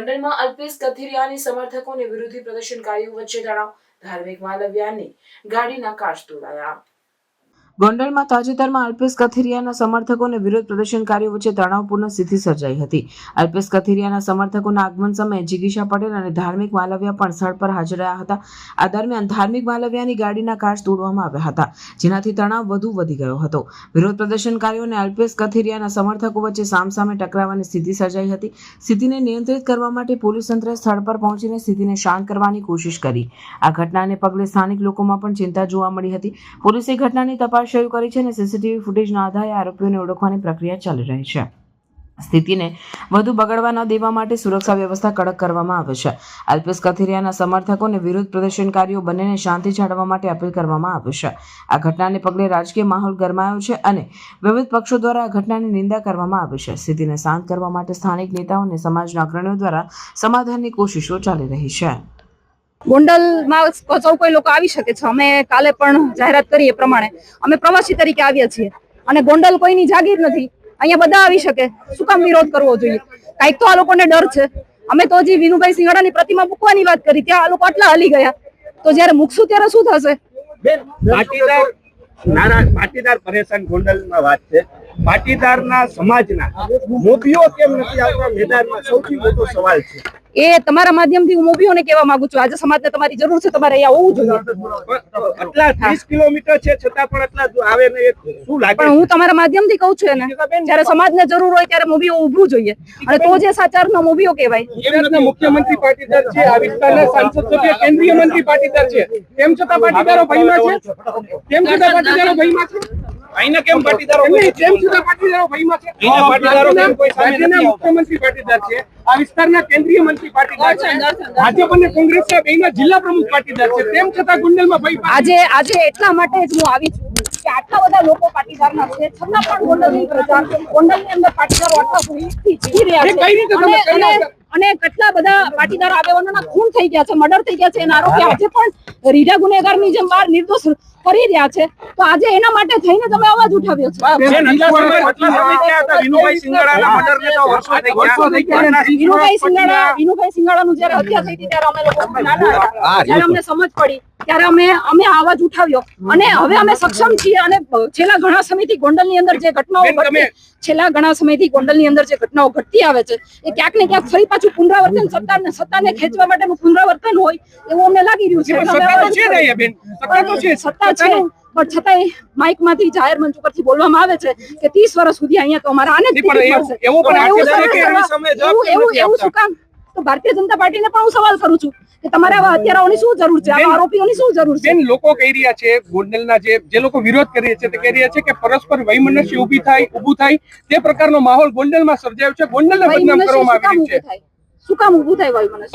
ગોંડલમાં અલ્પેશ કથિરિયાની સમર્થકો અને વિરોધી પ્રદર્શનકારીઓ વચ્ચે તણાવ ધાર્મિક માલવ્યાની ગાડીના કાચ તોડાયા. ગોંડલમાં તાજેતરમાં અલ્પેશ કથિરિયાના સમર્થકો અને વિરોધ પ્રદર્શનકારીઓ વચ્ચે તણાવપૂર્ણ સ્થિતિ સર્જાઈ હતી. અલ્પેશ કથિરિયાના સમર્થકોના આગમન સમયે જિગીશા પટેલ અને ધાર્મિક માલવ્યા પણ સ્થળ પર હાજર રહ્યા હતા. આ દરમિયાન ધાર્મિક માલવ્યાની ગાડીના કાચ તોડવામાં આવ્યા હતા, જેનાથી તણાવ વધુ વધી ગયો હતો. વિરોધ પ્રદર્શનકારીઓ અને અલ્પેશ કથિરિયાના સમર્થકો વચ્ચે સામસામે ટકરાવાની સ્થિતિ સર્જાઈ હતી. સ્થિતિને નિયંત્રિત કરવા માટે પોલીસ તંત્ર સ્થળ પર પહોંચીને સ્થિતિને શાંત કરવાની કોશિશ કરી. આ ઘટનાને પગલે સ્થાનિક લોકોમાં પણ ચિંતા જોવા મળી હતી. પોલીસે ઘટનાની તપાસ શરૂ કરી છે અને સીસીટીવી ફૂટેજના આધારે આરોપીઓને ઓળખવાની પ્રક્રિયા ચાલી રહી છે. સ્થિતિને વધુ બગડવા ન દેવા માટે સુરક્ષા વ્યવસ્થા કડક કરવામાં આવે છે. અલ્પેશ કથિરિયાના સમર્થકોને વિરોધ પ્રદર્શનકારીઓ બંનેને શાંતિ જાળવવા માટે અપીલ કરવામાં આવે છે. આ ઘટનાને પગલે રાજકીય માહોલ ગરમાયો છે અને વિવિધ પક્ષો દ્વારા આ ઘટનાની નિંદા કરવામાં આવી છે. સ્થિતિને શાંત કરવા માટે સ્થાનિક નેતાઓ અને સમાજના અગ્રણીઓ દ્વારા સમાધાનની કોશિશો ચાલી રહી છે. ગોંડલમાં સૌ કોઈ લોકો આવી શકે છે. અમે કાલે પણ જાહેરાત કરી એ પ્રમાણે. અમે પ્રવાસી તરીકે આવ્યા છીએ. અને ગોંડલ કોઈની જાગીર નથી. અહીંયા બધા આવી શકે. શું કામ વિરોધ કરવો જોઈએ? કાંઈક તો આ લોકોને ડર છે. અમે તો હજી વિનુભાઈ સિંગડાની પ્રતિમા મૂકવાની વાત કરી. ત્યાં આ લોકો આટલા હલી ગયા. તો જ્યારે મૂકશું ત્યારે શું થશે? પાટીદાર પરેશાન ગોંડલમાં વાત છે. પાટીદારના સમાજના મોભીઓ કેમ નથી આવતા? મેદાનમાં સૌથી મોટો સવાલ છે. એ તમારા માધ્યમથી હું મોભીઓને કહેવા માંગુ છું. આજે સમાજને તમારી જરૂર છે તમારે અહીંયા હોવું જોઈએ. આટલા ત્રીસ કિલોમીટર છે છતાં પણ આટલા આવે ને શું લાગે પણ હું તમારા માધ્યમથી કહું છું એને. જ્યારે સમાજને જરૂર હોય ત્યારે મોભીઓ ઊભું જોઈએ. અને તો જે સાચારના મોભીઓ કહેવાય. ગુજરાતના મુખ્યમંત્રી પાટીદાર છે આ વિસ્તારના સાંસદ સભ્ય કેન્દ્રીય મંત્રી પાટીદાર છે. તેમ છતાં પાટીદારો ભયમાં છે? તેમ છતાં પાટીદારો ભયમાં છે? અહીંના કેમ પાટીદારો કેમ છતાં પાટીદારો ભયમાં છે. અહીંના પાટીદારો કેમ કોઈ સામે નથી આવતા? મુખ્યમંત્રી પાટીદાર છે. આ વિસ્તારના કેન્દ્રીય મંત્રી પાટીદાર છે. ભાજપ અને કોંગ્રેસના બેયના જિલ્લા પ્રમુખ પાટીદાર છે. તેમ છતાં ગોંડલમાં ભાઈ આજે આજે એટલા માટે જ હું આવી છું કે આટલા બધા લોકો પાટીદારના છે. છતાં પણ ગોંડલની પ્રજા ગોંડલની અંદર પાટીદારો આટલા ભૂલથી જીવી રહ્યા એ કઈ રીતે છે અને અને અને કેટલા બધા પાટીદાર આગેવાનોના ખૂન થઈ ગયા છે મર્ડર થઈ ગયા છે. એના આરોપી આજે પણ રીઢા ગુનેગારની જેમ બહાર નિર્દોષ ફરી રહ્યા છે. તો આજે એના માટે થઈને તમે અવાજ ઉઠાવ્યો છે. બેન, આટલા સમય- આટલા સમય ક્યાં હતા? વિનુભાઈ સિંગાડાના મર્ડરને તો વર્ષો થઈ ગયા. વર્ષો થઈ ગયા. વિનુભાઈ સિંગાડા વિનુભાઈ સિંગાડાનું જ્યારે હત્યા થઈ હતી ત્યારે અમે લોકો ત્યારે અમને સમજ પડી. ત્યારે અમે અમે અવાજ ઉઠાવ્યો. અને હવે અમે સક્ષમ છીએ અને છેલ્લા ઘણા સમયથી ગોંડલની અંદર જે ઘટનાઓ ઘટતી છેલ્લા ઘણા સમયથી ગોંડલની અંદર જે ઘટનાઓ ઘટતી આવે છે એ ક્યાંક ને ક્યાંક ફરી પાછું પુનરાવર્તન સત્તાને સત્તાને ખેંચવા માટેનું પુનરાવર્તન હોય એવું અમને લાગી રહ્યું છે. સત્તા છે પણ છતાંય માઇકમાંથી જાહેર મંચ ઉપરથી બોલવામાં આવે છે કે ત્રીસ વર્ષ સુધી અહીંયા તો અમારા આને એવું-. શું કામ? તો ભારતીય જનતા પાર્ટીને પણ હું સવાલ કરું છું કે તમારે આવા હત્યારાઓની શું જરૂર છે? આવા આરોપીઓની શું જરૂર છે? લોકો કહી રહ્યા છે ગોંડલના જે જે લોકો વિરોધ કરી રહ્યા છે તે કહી રહ્યા છે કે પરસ્પર વૈમનસ્ય ઊભી થાય ઊભું થાય. તે પ્રકારનો માહોલ ગોંડલમાં સર્જાયો છે. ગોંડલને બદનામ કરવામાં આવી રહ્યું છે? થાય? શું કામ ઊભું થાય ભાઈ મને?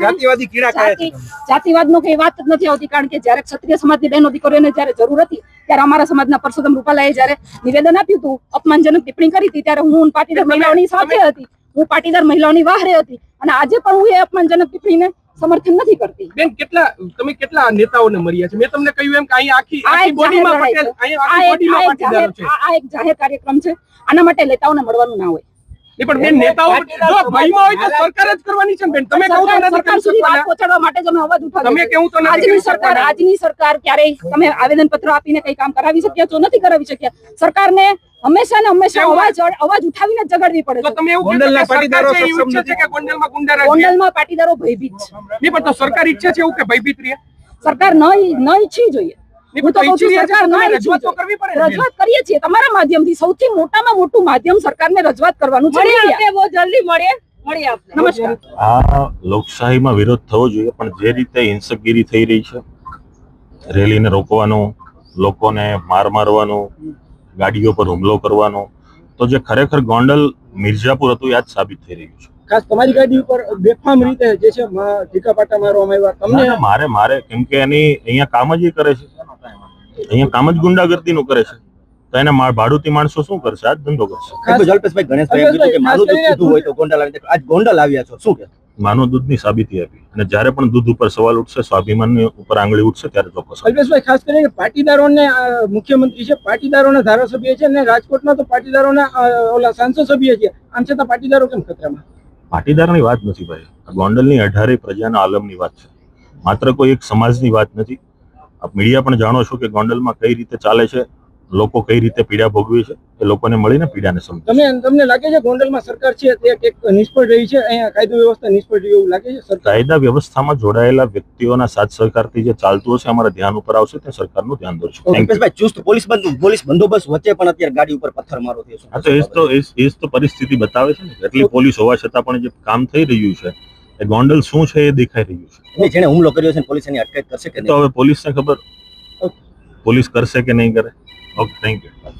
જાતિવાદી જાતિવાદનો કઈ વાત જ નથી આવતી કારણ કે જ્યારે ક્ષત્રિય સમાજની બહેનો દીકરીઓને જ્યારે જરૂર હતી ત્યારે અમારા સમાજના પરસોત્તમ રૂપાલાએ જ્યારે નિવેદન આપ્યું હતું અપમાનજનક ટિપ્પણી કરી હતી ત્યારે હું પાટીદાર મહિલાઓની સાથે હતી. હું પાટીદાર મહિલાઓની વાહરે હતી. અને આજે પણ હું એ અપમાનજનક ટિપ્પણીને સમર્થન નથી કરતી. બેન કેટલા તમે કેટલા નેતાઓને મળ્યા છે? મેં તમને કહ્યું એમ કે અહીં આખી આખી બોડીમાં પટેલ આ આખી બોડીમાં એક છે. આ એક જાહેર કાર્યક્રમ છે. આના માટે નેતાઓને મળવાનું ના હોય. પણ બેન નેતાઓ જો ભયમાં હોય તો સરકાર જ કરવાની છે બેન. તમે કહો તો સરકાર નથી કરી સુધી વાત શકવાના. પહોંચાડવા માટે તમે અવાજ ઉઠાવ્યો તમે. કેવું તો આજની સરકાર આજની સરકાર ક્યારેય તમે આવેદન પત્ર આપીને કઈ કામ કરાવી શક્યા છો? નથી કરાવી શક્યા. સરકારને હંમેશા ને હંમેશા અવાજ અવાજ ઉઠાવીને જ જગાડવી પડે તો છે. તમે એવું ગોંડલના પાટીદારો સક્ષમ છે નથી. કે ગોંડલમાં ગુંડા ગોંડલમાં પાટીદારો ભયભીત છે. નહીં પણ તો સરકાર ઈચ્છે છે એવું કે ભયભીત રહે? સરકાર ન ન ઈચ્છી જોઈએ. હું તો રજૂઆત કરવી પડે રજૂઆત કરીએ છીએ તમારા માધ્યમથી. સૌથી મોટામાં મોટું માધ્યમ સરકારને રજૂઆત કરવાનું છે જલ્દી આ લોકશાહીમાં વિરોધ થવો જોઈએ પણ જે રીતે હિંસકગીરી થઈ રહી છે રેલીને રોકવાનું લોકોને માર મારવાનું ગાડીઓ પર હુમલો કરવાનો તો જે ખરેખર ગોંડલ મિર્જાપુર હતું યાદ સાબિત થઈ રહ્યું છે. ખાસ તમારી ગાડી ઉપર બેફામ રીતે જે છે ઠીકા પાટા મારવામાં આવ્યા. તમને મારે મારે કેમ કે એની અહીંયા કામ જ એ કરે છે. અહીંયા કામ જ ગુંડાગર્દીનું કરે છે. તો એના ભાડુતી માણસો શું કરશે? આ ધંધો કરશે. જલ્પેશભાઈ ગણેશભાઈ કીધું કે મારું દુઃખ કીધું હોય તો ગોંડલ આવી આજ ગોંડલ આવ્યા છો. શું કે? માનવ દૂધની સાબિતી આપી. અને જ્યારે પણ દૂધ ઉપર સવાલ ઉઠશે સ્વાભિમાન ઉપર આંગળી ઉઠશે ત્યારે ચોક્કસ અલ્પેશભાઈ ખાસ કરીને પાટીદારોને મુખ્યમંત્રી છે પાટીદારોના ધારાસભ્ય છે અને રાજકોટમાં તો પાટીદારોના ઓલા સાંસદ સભ્ય છે. આમ છતાં પાટીદારો કેમ ખતરામાં? પાટીદારની વાત નથી ભાઈ. આ ગોંડલની અઢારે પ્રજાના આલમની વાત છે. માત્ર કોઈ એક સમાજની વાત નથી. આપ મીડિયા પણ જાણો છો કે ગોંડલમાં કઈ રીતે ચાલે છે લોકો કઈ રીતે પીડા ભોગવે છે એ લોકોને મળીને પીડાને સમજે તમે તમને લાગે છે ગોંડલમાં સરકાર છે તે નિષ્ફળ રહી છે? અહીંયા કાયદો વ્યવસ્થા નિષ્ફળ રહી એવું લાગે છે કાયદા વ્યવસ્થામાં જોડાયેલા વ્યક્તિઓના સાથ સહકારથી જે ચાલતું હશે અમારા ધ્યાન ઉપર આવશે તે સરકારનું ધ્યાન દોરશે. ભાઈ ચુસ્ત પોલીસ બંધ પોલીસ બંદોબસ્ત વચ્ચે પણ અત્યારે ગાડી ઉપર પથ્થરમારો થયો છે. તો એ તો એ તો પરિસ્થિતિ બતાવે છે ને એટલી પોલીસ હોવા છતાં પણ જે કામ થઈ રહ્યું છે એ ગોંડલ શું છે એ દેખાઈ રહ્યું છે. જેણે હુમલો કર્યો છે પોલીસ એની અટકાયત કરશે કે તો હવે પોલીસને ખબર? પોલીસ કરશે કે નહીં કરે? Okay thank you